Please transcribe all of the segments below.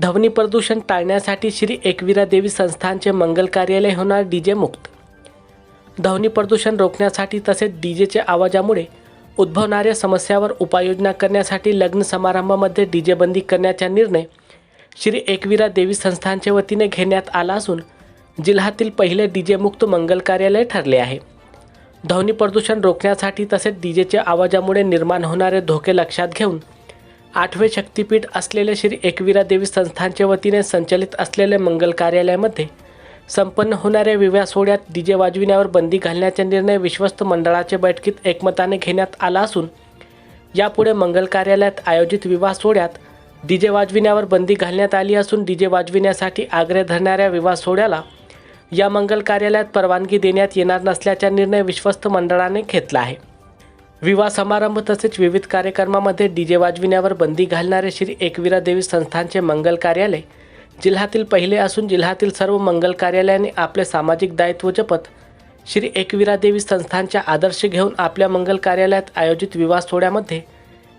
ध्वनी प्रदूषण टाळण्यासाठी श्री एकविरा देवी संस्थानचे मंगल कार्यालय होणार डीजे मुक्त. ध्वनी प्रदूषण रोखण्यासाठी तसेच डीजेच्या आवाजामुळे उद्भवणाऱ्या समस्यावर उपाययोजना करण्यासाठी लग्न समारंभामध्ये डीजे बंदी करण्याचा निर्णय श्री एकविरा देवी संस्थानच्या वतीने घेण्यात आला असून जिल्ह्यातील पहिले डीजे मुक्त मंगल कार्यालय ठरले आहे. ध्वनी प्रदूषण रोखण्यासाठी तसेच डीजेच्या आवाजामुळे निर्माण होणारे धोके लक्षात घेऊन आठवे शक्तिपीठ असलेले श्री एकविरा देवी संस्थानच्या वतीने संचलित असलेल्या मंगल कार्यालयामध्ये संपन्न होणाऱ्या विवाह सोहळ्यात डीजे वाजविण्यावर बंदी घालण्याचा निर्णय विश्वस्त मंडळाच्या बैठकीत एकमताने घेण्यात आला असून यापुढे मंगल कार्यालयात आयोजित विवाह सोहळ्यात डीजे वाजविण्यावर बंदी घालण्यात आली असून डीजे वाजविण्यासाठी आग्रह धरणाऱ्या विवाह सोहळ्याला या मंगल कार्यालयात परवानगी देण्यात येणार नसल्याचा निर्णय विश्वस्त मंडळाने घेतला आहे. विवाह समारंभ तसेच विविध कार्यक्रमामध्ये डीजे वाजविण्यावर बंदी घालणारे श्री एकविरा देवी संस्थानचे मंगल कार्यालय जिल्ह्यातील पहिले असून जिल्ह्यातील सर्व मंगल कार्यालयाने आपले सामाजिक दायित्व जपत श्री एकविरा देवी संस्थानच्या आदर्श घेऊन आपल्या मंगल कार्यालयात आयोजित विवाह सोहळ्यामध्ये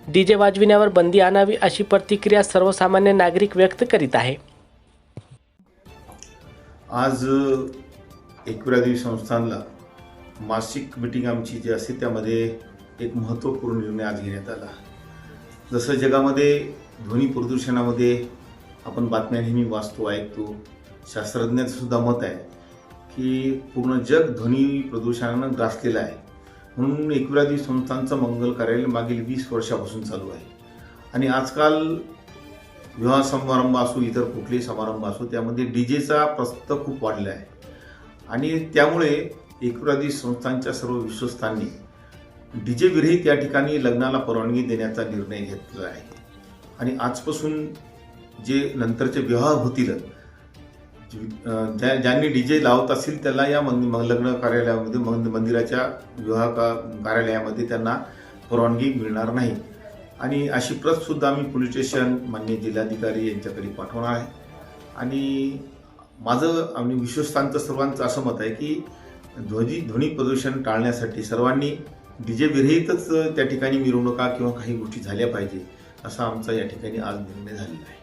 डीजे वाजविण्यावर बंदी आणावी अशी प्रतिक्रिया सर्वसामान्य नागरिक व्यक्त करीत आहे. आज एकविरा देवी संस्थानला मासिक मिटिंग आमची जी असते त्यामध्ये एक महत्त्वपूर्ण निर्णय आज घेण्यात आला. जसं जगामध्ये ध्वनी प्रदूषणामध्ये आपण बातम्या नेहमी वाचतो ऐकतो. शास्त्रज्ञांचं सुद्धा मत आहे की पूर्ण जग ध्वनी प्रदूषणानं ग्रासलेलं आहे. म्हणून एकविरा संस्थांचं मंगल कार्यालय मागील वीस वर्षापासून चालू आहे. आणि आजकाल विवाह समारंभ असो इतर कुठलेही समारंभ असो त्यामध्ये डी जेचा प्रस्त खूप वाढला आहे. आणि त्यामुळे एकविरादी संस्थांच्या सर्व विश्वस्तांनी डी जे विरहित या ठिकाणी लग्नाला परवानगी देण्याचा निर्णय घेतला आहे. आणि आजपासून जे नंतरचे विवाह होतील ज्या ज्यांनी डी जे लावत असतील त्याला या मंद लग्न कार्यालयामध्ये मंद मंदिराच्या विवाह का कार्यालयामध्ये त्यांना परवानगी मिळणार नाही. आणि अशी प्रतसुद्धा आम्ही पोलीस स्टेशन मान्य जिल्हाधिकारी यांच्याकडे पाठवणार आहे. आणि माझं आणि विश्वस्तांचं सर्वांचं असं मत आहे की ध्वनी ध्वनी प्रदूषण टाळण्यासाठी सर्वांनी डी जे विरहितच त्या ठिकाणी मिरवणुका किंवा काही गोष्टी झाल्या पाहिजे असा आमचा या ठिकाणी आज निर्णय झालेला आहे.